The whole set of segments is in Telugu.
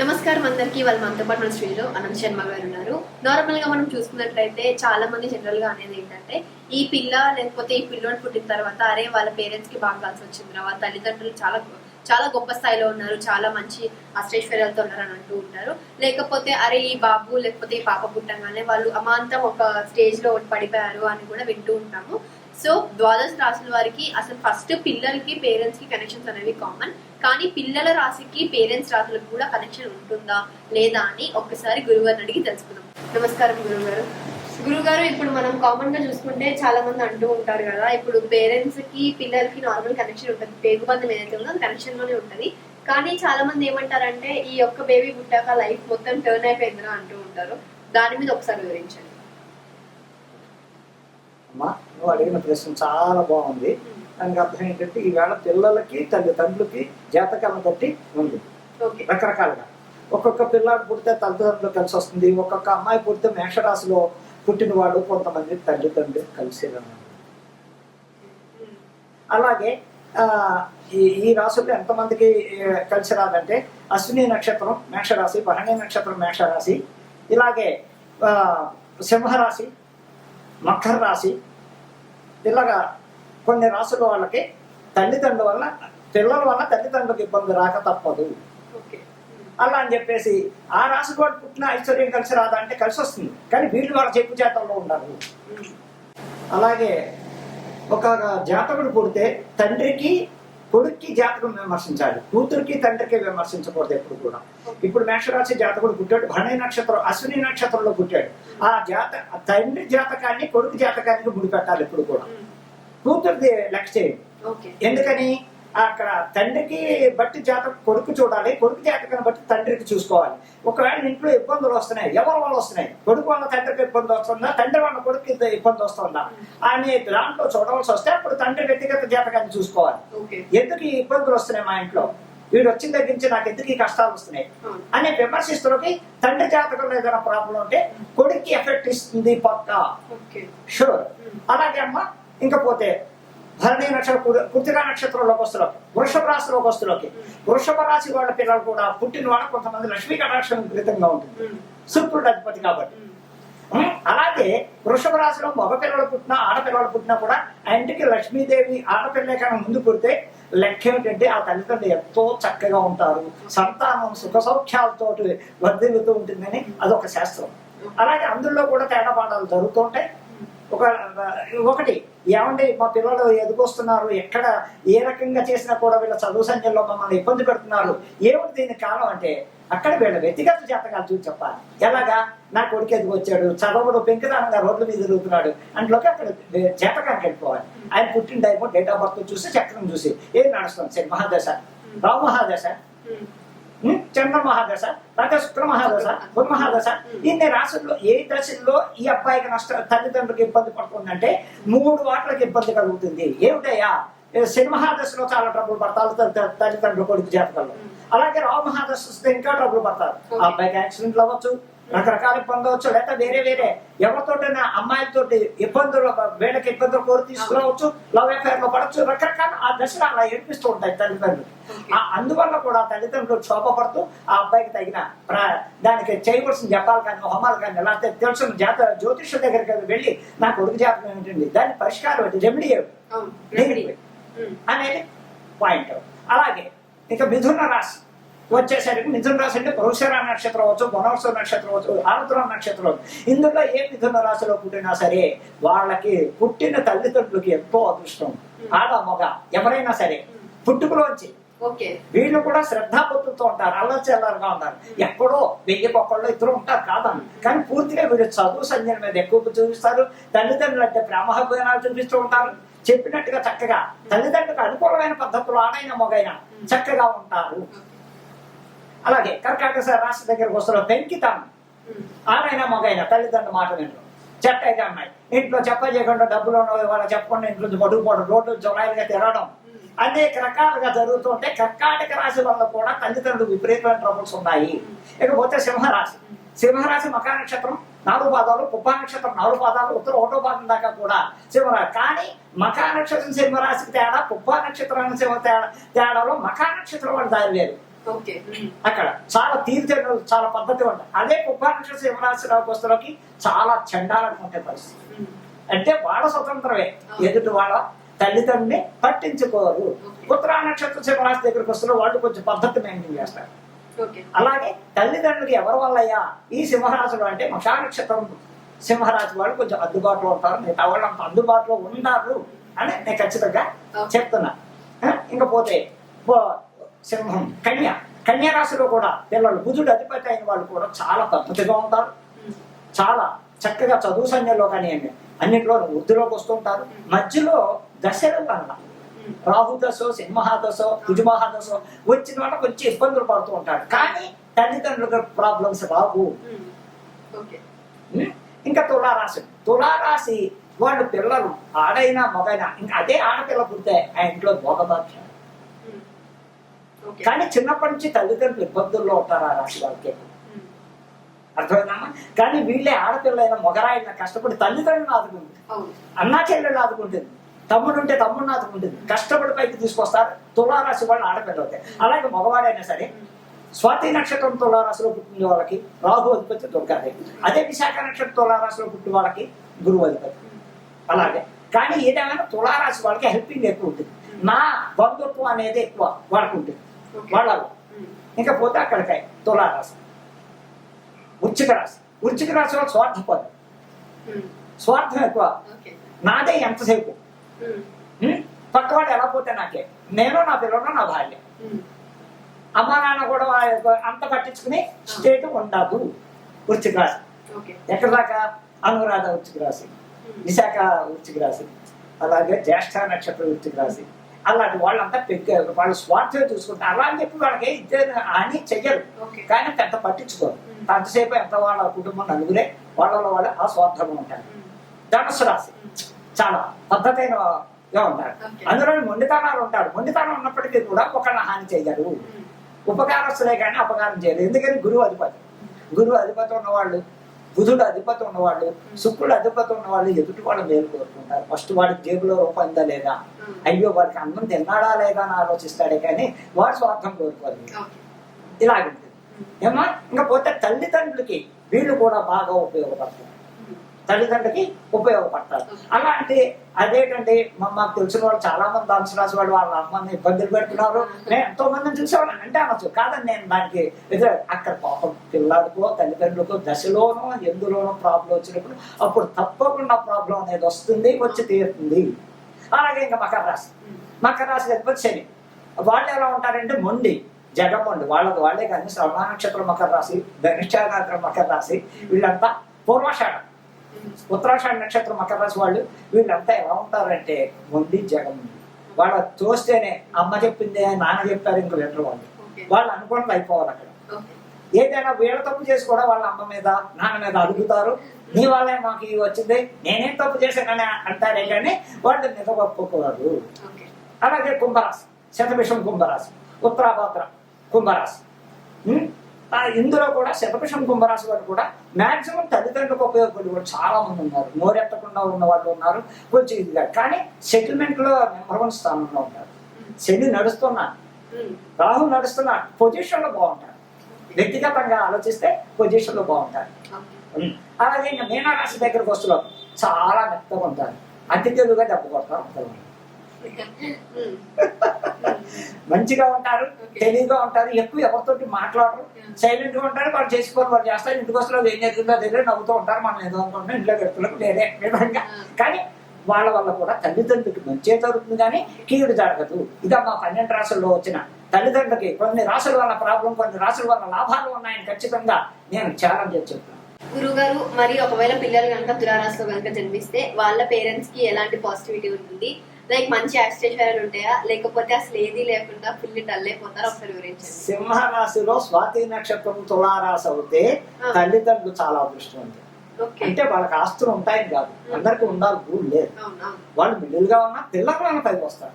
నమస్కారం అందరికీ. వాళ్ళ మనతో పాటు మన స్టూడియోలో అనంత్ శర్మ గారు ఉన్నారు. నార్మల్గా మనం చూసుకున్నట్లయితే చాలా మంది జనరల్గా అనేది ఏంటంటే ఈ పిల్ల లేకపోతే ఈ పిల్లోడు పుట్టిన తర్వాత అరే వాళ్ళ పేరెంట్స్కి బాగా కలిసి వచ్చింది వాళ్ళ తల్లిదండ్రులు చాలా చాలా గొప్ప స్థాయిలో ఉన్నారు. చాలా మంచి అష్టైశ్వర్యాలతో ఉన్నారు అని అంటూ ఉంటారు. లేకపోతే అరే ఈ బాబు లేకపోతే ఈ పాప పుట్టంగానే వాళ్ళు అమాంతం ఒక స్టేజ్లో పడిపోయారు అని కూడా వింటూ ఉంటాము. సో ద్వాదశ రాశుల వారికి అసలు ఫస్ట్ పిల్లలకి పేరెంట్స్కి కనెక్షన్స్ అనేవి కామన్ కానీ పిల్లల రాశికి పేరెంట్స్ రాశులకు కూడా కనెక్షన్ ఉంటుందా లేదా అని ఒక్కసారి గురువుగారిని అడిగి తెలుసుకుందాం. నమస్కారం గురుగారు గురుగారు ఇప్పుడు మనం కామన్గా చూసుకుంటే చాలా మంది అంటూ ఉంటారు కదా ఇప్పుడు పేరెంట్స్కి పిల్లలకి నార్మల్ కనెక్షన్ ఉంటుంది. పేగుబంధం ఏదైతే ఉందో అది కనెక్షన్లోనే ఉంటుంది. కానీ చాలా మంది ఏమంటారంటే ఈ ఒక్క బేబీ పుట్టాక లైఫ్ మొత్తం టర్న్ అయిపోయిందిరా అంటూ ఉంటారు. దాని మీద ఒకసారి వివరించండి. అమ్మా నువ్వు అడిగిన ప్రశ్న చాలా బాగుంది. దానికి అర్థం ఏంటంటే ఈవేళ పిల్లలకి తల్లిదండ్రులకి జాతకాలను బట్టి ఉంది. రకరకాలుగా. ఒక్కొక్క పిల్లాడు పుడితే తల్లిదండ్రులు కలిసి వస్తుంది. ఒక్కొక్క అమ్మాయి పుడితే మేషరాశిలో పుట్టిన వాడు కొంతమంది తల్లిదండ్రులు కలిసి. అలాగే ఆ, ఈ ఈ రాశుల్లో ఎంతమందికి కలిసి రాదంటే అశ్విని నక్షత్రం మేషరాశి భరణి నక్షత్రం మేషరాశి ఇలాగే ఆ, సింహరాశి మకర రాశి. ఇలాగా కొన్ని రాసుల వాళ్ళకి తల్లిదండ్రుల వల్ల పిల్లల వల్ల తల్లిదండ్రులకు ఇబ్బంది రాక తప్పదు. ఓకే. అలా అని చెప్పేసి ఆ రాశి వాడు పుట్టిన ఐశ్వర్యం కలిసి రాదా అంటే కలిసి వస్తుంది. కానీ వీళ్ళు వాళ్ళ చెప్పు చేతల్లో ఉండాలి. అలాగే ఒక జాతకుడు పుడితే తండ్రికి కొడుక్కి జాతకం విమర్శించాలి కూతురికి తండ్రికి విమర్శించకూడదు ఎప్పుడు కూడా. ఇప్పుడు మేషరాశి జాతకుడు పుట్టాడు భరణి నక్షత్రం అశ్విని నక్షత్రంలో పుట్టాడు. ఆ జాత తండ్రి జాతకాన్ని కొడుకు జాతకానికి ముడిపెట్టాలి ఎప్పుడు కూడా. కూతురిది లెక్క చేయండి. ఎందుకని? అక్కడ తండ్రికి బట్టి జాతకం కొడుకు చూడాలి. కొడుకు జాతకాన్ని బట్టి తండ్రికి చూసుకోవాలి. ఒకవేళ ఇంట్లో ఇబ్బందులు వస్తున్నాయి ఎవరి వల్ల వస్తున్నాయి? కొడుకు వల్ల తండ్రికి ఇబ్బంది వస్తుందా? తండ్రి వల్ల కొడుకు ఇబ్బంది వస్తుందా? అని దాంట్లో చూడవలసి వస్తే అప్పుడు తండ్రి వ్యక్తిగత జాతకాన్ని చూసుకోవాలి. ఎందుకు ఈ ఇబ్బందులు వస్తున్నాయి మా ఇంట్లో? వీడు వచ్చిన దగ్గర నుంచి నాకు ఎందుకు ఈ కష్టాలు వస్తున్నాయి? అని విమర్శిస్తున్నకి తండ్రి జాతకంలో ఏదైనా ప్రాబ్లం ఉంటే కొడుక్కి ఎఫెక్ట్ ఇస్తుంది పక్కా. షూర్ అలాగే అమ్మ ఇంకపోతే భరణి నక్షత్రం కృతికా నక్షత్రంలోకి వస్తులోకి వృషభ రాశిలోకి వస్తులోకి వృషభ రాశి వాళ్ళ పిల్లలు కూడా పుట్టిన వాళ్ళ కొంతమంది లక్ష్మీ కటాక్షం విపరీతంగా ఉంటుంది. శుక్రుడు అధిపతి కాబట్టి. ఉం? అలాగే వృషభ రాశిలో మగ పిల్లలు పుట్టినా ఆడపిల్లలు పుట్టినా కూడా ఆ ఇంటికి లక్ష్మీదేవి ఆడపిల్లే కన్నా ముందు పుడితే లెక్క ఏమిటంటే ఆ తల్లిదండ్రులు ఎంతో చక్కగా ఉంటారు. సంతానం సుఖ సౌఖ్యాలతో వర్ధిల్లుతూ ఉంటుందని అదొక శాస్త్రం. అలాగే అందులో కూడా తేడాపాటాలు జరుగుతుంటాయి ఒక ఒకటి ఏమంటే మా పిల్లలు ఎదుకొస్తున్నారు ఎక్కడ ఏ రకంగా చేసినా కూడా వీళ్ళ చదువు సంఖ్యలో మమ్మల్ని ఇబ్బంది పెడుతున్నారు. ఏమిటి దీనికి కారణం అంటే అక్కడ వీళ్ళ వ్యక్తిగత జాతకాలు చూసి చెప్పాలి. ఎలాగా? నా కొడుకు ఎదుగొచ్చాడు చదవడు పెంకుదానంగా రోడ్ల మీద తిరుగుతున్నాడు అందులోకి అక్కడ జాతకానికి వెళ్ళిపోవాలి. ఆయన పుట్టిన టైం డేట్ ఆఫ్ బర్త్ చూసి చక్రం చూసి ఏం నడుస్తుంది? సరే మహాదశ. రావు మహాదశ. చంద్ర మహాదశ లేకపోతే శుక్ర మహాదశ గురు మహాదశ ఇన్ని రాశుల్లో ఏ దశల్లో ఈ అబ్బాయికి నష్ట తల్లిదండ్రులకు ఇబ్బంది పడుతుందంటే మూడు వాట్లకి ఇబ్బంది కలుగుతుంది. ఏమిటయ్యా? శని మహాదశలో చాలా ట్రబుల్ పడతారు తల్లి- తల్లి- తల్లిదండ్రుల కొడుకు జాతకంలో. అలాగే రావు మహాదశ వస్తే ఇంకా ట్రబుల్ పడతారు. ఆ అబ్బాయికి యాక్సిడెంట్లు అవ్వచ్చు రకరకాల ఇబ్బంది అవచ్చు లేదా వేరే వేరే ఎవరితోటైనా అమ్మాయిలతోటి ఇబ్బందులు వీళ్ళకి ఇబ్బందులు కోరి తీసుకురావచ్చు లవ్ అఫేర్లో పడవచ్చు రకరకాల ఆ దశలు అలా ఏడిపిస్తూ ఉంటాయి తల్లిదండ్రులు. ఆ అందువల్ల కూడా తల్లిదండ్రులు క్షోభపడుతూ ఆ అబ్బాయికి తగిన దానికి చేయవలసిన జపాలు కానీ హోమాలు కానీ లేకపోతే తెలుసు జాత జ్యోతిష్యుల దగ్గరికి వెళ్ళి నా కొడుకు జాతకం ఏమిటండి? దాని పరిష్కారం ఏంటి? రెమెడీ అనేది పాయింట్ అలాగే ఇక మిథున రాశి. వచ్చేసరికి మిథున రాశి అంటే పురుషర నక్షత్రం అవచ్చు గుణవత్సవ నక్షత్రం అవచ్చు ఆరుద్ర నక్షత్రం అవచ్చు. ఇందులో ఏ మిథున రాశిలో పుట్టినా సరే వాళ్ళకి పుట్టిన తల్లిదండ్రులకి ఎంతో అదృష్టం. ఆడ మగ ఎవరైనా సరే పుట్టుకలోంచి. ఓకే. వీళ్ళు కూడా శ్రద్ధాభక్తులతో ఉంటారు అల్లచెల్లారుగా ఉంటారు ఎక్కడో వెయ్యి ఒక్కళ్ళు ఇద్దరు ఉంటారు కాదని కానీ పూర్తిగా వీళ్ళు చదువు సంజయం మీద ఎక్కువ చూపిస్తారు తల్లిదండ్రులు అంటే ప్రేమాభిమానాలు చూపిస్తూ ఉంటారు. చెప్పినట్టుగా చక్కగా తల్లిదండ్రులకు అనుకూలమైన పద్ధతులు ఆడైన మొగైన చక్కగా ఉంటారు. అలాగే కర్కాటక రాశి దగ్గరకు వస్తున్న పెంకితనం ఆడైనా మగైనా తల్లిదండ్రుల మాట వినరు. చెట్ట అయితే అమ్మాయి. ఇంట్లో చెప్ప చేయకుండా డబ్బులు ఉన్నవి వాళ్ళ చెప్పకుండా ఇంట్లో నుంచి పడుకుపోవడం రోడ్డు జొలాయిలుగా తిరగడం. అనేక రకాలుగా జరుగుతుంటే కర్కాటక రాశి వల్ల కూడా తల్లిదండ్రులకు విపరీతమైన ట్రబుల్స్ ఉన్నాయి ఇకపోతే సింహరాశి. సింహరాశి మకా నక్షత్రం. నాలుగు పాదాలు పుబ్బా నక్షత్రం. నాలుగు పాదాలు ఉత్తర ఒకటో పాదం దాకా కూడా సింహరాశి. కానీ మకా నక్షత్రం సింహరాశికి తేడా పుబ్బా నక్షత్రం సింహ తేడా. తేడాలో మకా నక్షత్రం వాళ్ళు దారి ఓకే అక్కడ చాలా తీర్చడం చాలా పద్ధతి ఉంటుంది అదే కుప్పాక్ష సింహరాశి వస్తువులకి చాలా ఉంటాయి పరిస్థితి. అంటే వాళ్ళ స్వతంత్రమే. ఎదుటి వాళ్ళ తల్లిదండ్రుని పట్టించుకోరు. ఉత్తరా నక్షత్ర సింహరాశి దగ్గరికి వస్తున్న వాళ్ళు కొంచెం పద్ధతి మెయింటైన్ చేస్తారు. అలాగే తల్లిదండ్రులకి ఎవరి వల్లయ్యా ఈ సింహరాశులు అంటే మషా నక్షత్రం సింహరాశి వాళ్ళు కొంచెం అందుబాటులో ఉంటారు. మిగతా వాళ్ళు అంత అందుబాటులో ఉన్నారు అని నేను ఖచ్చితంగా చెప్తున్నా. ఆ, ఇంకా పోతే పో- సింహం కన్య. కన్య రాశిలో కూడా పిల్లలు బుధుడు అధిపతి అయిన వాళ్ళు కూడా చాలా పద్ధతిగా ఉంటారు. చాలా చక్కగా చదువు సంధ్యలో కానీ అన్నింటిలో వృద్ధిలోకి వస్తుంటారు. మధ్యలో దశలు వల్ల రాహు దశో సింహదశో కుజమహాదశో వచ్చిన వాళ్ళ కొంచెం ఇబ్బందులు పడుతూ ఉంటారు. కానీ తల్లిదండ్రులకు ప్రాబ్లమ్స్ రావు? ఇంకా తులారాశి. తులారాశి వాళ్ళు పిల్లలు ఆడైనా మగైనా ఇంకా అదే ఆడపిల్ల పుడితే ఆ ఇంట్లో భోగభాగ్యం. కానీ చిన్నప్పటి నుంచి తల్లిదండ్రులు ఇబ్బందుల్లో ఉంటారు ఆ రాశి వాళ్ళకి అర్థమైందమ్మా కానీ వీళ్ళే ఆడపిల్లైన మొగరాయిన కష్టపడి తల్లిదండ్రులను ఆదుకుంటుంది అన్నా చెల్లెళ్ళు ఆదుకుంటుంది. తమ్ముడు ఉంటే తమ్ముడిని ఆదుకుంటుంది. కష్టపడి పైకి తీసుకొస్తారు. తులారాశి వాళ్ళు ఆడపిల్ల అవుతాయి అలాగే మగవాడైనా సరే స్వాతి నక్షత్రం తులారాశిలో పుట్టిన వాళ్ళకి రాహు అధిపతి దొరకాలి. అదే విశాఖ నక్షత్రం తులారాశిలో పుట్టిన వాళ్ళకి గురువు అధిపతి. అలాగే. కానీ ఏదేమైనా తులారాశి వాళ్ళకి హెల్పింగ్ ఎక్కువ ఉంటుంది. నా బంధుత్వం అనేది ఎక్కువ వాళ్ళకు ఉంటుంది. వాళ్ళలో ఇంకా పోతే అక్కడికాయ తులారాశి. వృచ్చిక రాశి. వృచ్చిక రాశి వాళ్ళు స్వార్థపరం స్వార్థం ఎక్కువ. ఓకే నాదే ఎంతసేపు? ఉం? పక్కవాడు ఎలా పోతే నాకే? నేను నా పిల్లలు నా భార్య. అమ్మ నాన్న కూడా అంత పట్టించుకుని స్టేట్ ఉండదు. వృచ్చిక రాశి. ఎక్కడ దాకా? అనురాధ వృచ్చిక రాశి. విశాఖ వృచ్చిక రాశి. అలాగే జ్యేష్ఠ నక్షత్ర వృచ్చిక రాశి. అలాంటి వాళ్ళంతా పెద్ద వాళ్ళు స్వార్థం చూసుకుంటారు అలా అని చెప్పి వాళ్ళకి ఇద్దరు అని చెయ్యరు. కానీ పెద్ద పట్టించుకోరు. అంతసేపు ఎంత వాళ్ళ కుటుంబం నలుగురే వాళ్ళలో వాళ్ళు ఆ స్వార్థంగా ఉంటారు. ధనుసు రాశి. చాలా పద్ధతైనగా ఉంటారు. అందులో మొండితనాలు ఉంటారు. మొండితనం ఉన్నప్పటికీ కూడా ఒకళ్ళ హాని చేయరు. ఉపకారస్తులే కానీ అపకారం చేయరు. ఎందుకని? గురువు అధిపతి. గురువు అధిపతి ఉన్నవాళ్ళు బుధుడు అధిపతి ఉన్నవాళ్ళు శుక్రుడు అధిపతి ఉన్నవాళ్ళు ఎదుటి వాళ్ళు మేలు కోరుకుంటారు. ఫస్ట్ వాడికి జేబులో రూపాయి ఉందా లేదా? అయ్యో వాడికి అన్నం తిన్నాడా లేదా అని ఆలోచిస్తాడే కానీ వాడు స్వార్థం కోరుకోదు ఓకే. ఇలాగుంటుంది. ఏమా ఇంకా పోతే తల్లిదండ్రులకి వీళ్ళు కూడా బాగా ఉపయోగపడతారు. తల్లిదండ్రులకి ఉపయోగపడతారు. అలాంటి అదేంటంటే మా మాకు తెలిసిన వాళ్ళు చాలా మంది ధనుసు రాసి వాళ్ళు వాళ్ళ అమ్మని ఇబ్బందులు పెడుతున్నారు. నేను ఎంతో మందిని చూసేవాళ్ళని అంటే అనొచ్చు. కాదని నేను దానికి ఎదురు అక్కడ పాపం పిల్లలకో తల్లిదండ్రులకో దశలోనో ఎందులోనో ప్రాబ్లం వచ్చినప్పుడు అప్పుడు తప్పకుండా ప్రాబ్లం అనేది వస్తుంది వచ్చి తీరుతుంది. అలాగే ఇంకా మకర రాశి. మకర రాశి లేకపోతే శని. వాళ్ళు ఎలా ఉంటారంటే మొండి జగమొండి వాళ్ళకి వాళ్ళే కానీ శ్రవణ నక్షత్రం మకర రాశి ధనిష్ట మకర రాశి. వీళ్ళంతా పూర్వషాఢం. ఉత్తరాషాఢ నక్షత్రం మకర రాశి వాళ్ళు వీళ్ళంతా ఎలా ఉంటారంటే మొండి జగముండి వాళ్ళ చూస్తేనే అమ్మ చెప్పిందే నాన్న చెప్పారు ఇంక వినరు వాళ్ళు. వాళ్ళు అనుకోవడం అయిపోవాలి అక్కడ. ఏదైనా వీళ్ళ తప్పు చేసి కూడా వాళ్ళ అమ్మ మీద నాన్న మీద అడుగుతారు నీ వల్లే మాకు ఇది వచ్చింది నేనేం తప్పు చేశానని అంటారే కానీ వాళ్ళు నిజగొప్పుకోరు అలాగే కుంభరాశి శతభిషం కుంభరాశి ఉత్తరాభాద్ర కుంభరాశి. ఇందులో కూడా శతభిషం కుంభరాశి వారు కూడా మాక్సిమం తల్లిదండ్రులకు ఉపయోగపడే వాళ్ళు చాలా మంది ఉన్నారు. నోరెత్తకుండా ఉన్న వాళ్ళు ఉన్నారు. కొంచెం ఇదిగా. కానీ సెటిల్మెంట్లో నెంబర్ వన్ స్థానంలో ఉంటారు. శని నడుస్తున్నా రాహు నడుస్తున్నా పొజిషన్లో బాగుంటారు వ్యక్తిగతంగా ఆలోచిస్తే పొజిషన్లో బాగుంటారు. అలాగే ఇంకా మీనరాశి దగ్గరకు వస్తున్నారు. చాలా మెత్తగా ఉంటారు. అతి తెలుగుగా దెబ్బ కొడతారు. ఉంటారు మంచిగా ఉంటారు. తెలివిగా ఉంటారు ఎక్కువ ఎవరితోటి మాట్లాడరు. సైలెంట్గా ఉంటారు వాళ్ళు చేసుకోవాలి వాళ్ళు చేస్తారు ఇంటికి వస్తారు ఏం జరుగుతుందో దగ్గర నవ్వుతూ ఉంటారు మనం ఏదో అనుకుంటాం ఇంట్లో పెడుతున్నారు వేరే విధంగా. కానీ వాళ్ళ వల్ల కూడా తల్లిదండ్రులకి మంచి జరుగుతుంది కానీ కీడు జరగదు ఇదా మా పన్నెండు రాసుల్లో వచ్చిన తల్లిదండ్రులకి కొన్ని రాసుల వల్ల ప్రాబ్లం కొన్ని రాసుల వల్ల లాభాలు ఉన్నాయని ఖచ్చితంగా నేను ఛాలెంజ్ చెప్తున్నాను గురుగారు మరి ఒకవేళ పిల్లలు కనుక తులారాశిలో కనుక జన్మిస్తే వాళ్ళ పేరెంట్స్కి ఎలాంటి పాజిటివిటీ ఉంటుంది లైక్ మంచి అస్టేషన్ ఉంటాయా? లేకపోతే అసలు ఏది లేకుండా ఫుల్ డల్ అయిపోతారా ఒకసారి వివరించండి. సింహరాశిలో స్వాతి నక్షత్రం తులారాశి అవుతే. తల్లిదండ్రులు చాలా అదృష్టవంతులు అంటే వాళ్ళకి ఆస్తులు ఉంటాయని కాదు. అందరికి ఉండాలి రూల్ లేదు. వాళ్ళు మిడిల్గా ఉన్నా పిల్లలు పైకి వస్తారు.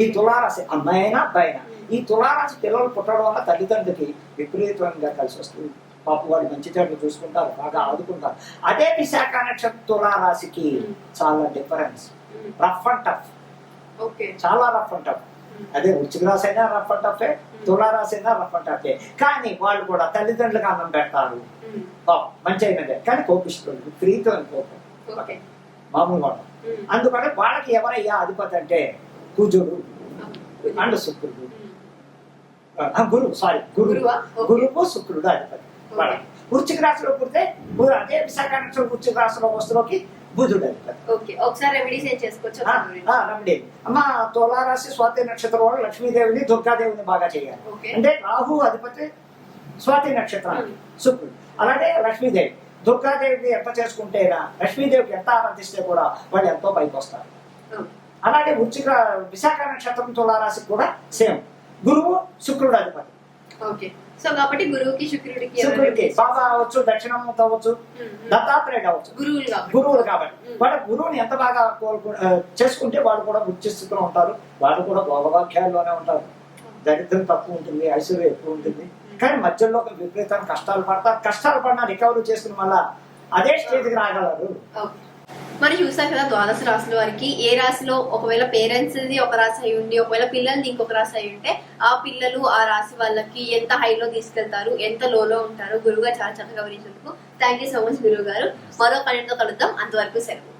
ఈ తులారాశి అమ్మాయి అయినా అబ్బాయి అయినా ఈ తులారాశి పిల్లలు పుట్టడం వల్ల తల్లిదండ్రులకి విపరీతంగా కలిసి వస్తుంది. పాప వాళ్ళు మంచి చెడ్లు చూసుకుంటారు బాగా ఆదుకుంటారు. అదే విశాఖ నక్షత్రం తులారాశికి. చాలా డిఫరెన్స్ రఫ్ అండ్ టఫ్ చాలా రఫ్ అండ్ టఫ్ అదే వృచ్చిక రాశి అయినా రఫ్ అండ్ టఫే తులారాశి అయినా రఫ్ అండ్ టఫే కానీ వాళ్ళు కూడా తల్లిదండ్రులకు అన్నం పెడతారు. మంచి అయినదే. కానీ కోపిస్తుంది. ఫ్రీతో కోపం. మామూలుగా అందుకని వాళ్ళకి ఎవరయ్యా అధిపతి అంటే కుజుడు. అండ్ శుక్రుడు. గురువు సారీ గురువు. గురువా? శుక్రుడు అధిపతి. వాళ్ళకి. వృచ్చిక రాశిలో పుడితే అదే విశాఖ నక్షత్రం వృచ్చిక రాశిలో వస్తువులోకి బుధుడు అమ్మ తులారాశి స్వాతి నక్షత్రం వాళ్ళు లక్ష్మీదేవిని దుర్గాదేవిని బాగా చేయాలి. అంటే రాహు అధిపతి స్వాతి నక్షత్రానికి. శుక్రుడు. అలాగే లక్ష్మీదేవి. దుర్గాదేవిని ఎంత చేసుకుంటేనా లక్ష్మీదేవికి ఎంత ఆరాధిస్తే కూడా వాళ్ళు ఎంతో పైకి వస్తారు. అలాగే వృచ్చిక విశాఖ నక్షత్రం తులారాశికి కూడా సేమ్. గురువు శుక్రుడు అధిపతి. ఓకే సో కాబట్టి గురువుకి శుక్రుడికి శుక్రుడికి? బాబా అవ్వచ్చు దక్షిణామూర్తి అవ్వచ్చు ఉమ్, ఉమ్. దత్తాత్రేయుడు అవ్వచ్చు. గురువులు కాబట్టి. గురువులు కాబట్టి. ఉమ్. వాళ్ళ గురువుని ఎంత బాగా కోరుకు చేసుకుంటే వాళ్ళు కూడా స్థితిలో ఉంటారు. వాళ్ళు కూడా భోగవాక్యాల్లోనే ఉంటారు. దరిద్రం తక్కువ ఉంటుంది ఐశ్వర్యం ఎక్కువ ఉంటుంది. కానీ మధ్యలో ఒక విపరీతం కష్టాలు పడతారు. కష్టాలు పడినా రికవరీ చేసుకున్న వల్ల అదే స్టేజ్కి రాగలరు. మరి చూసారు కదా ద్వాదశ రాశుల వారికి ఏ రాశిలో ఒకవేళ పేరెంట్స్ ఒక రాశి అయి ఉండి ఒకవేళ పిల్లల్ని ఇంకొక రాశి అయి ఉంటే ఆ పిల్లలు ఆ రాశి వాళ్ళకి ఎంత హైలో తీసుకెళ్తారు ఎంత లోలో ఉంటారు గురువుగా చాలా చక్కగా వివరించినందుకు థ్యాంక్ యూ సో మచ్ గురువు గారు మరో పన్నెండుతో కలుద్దాం. అంతవరకు సెలవు.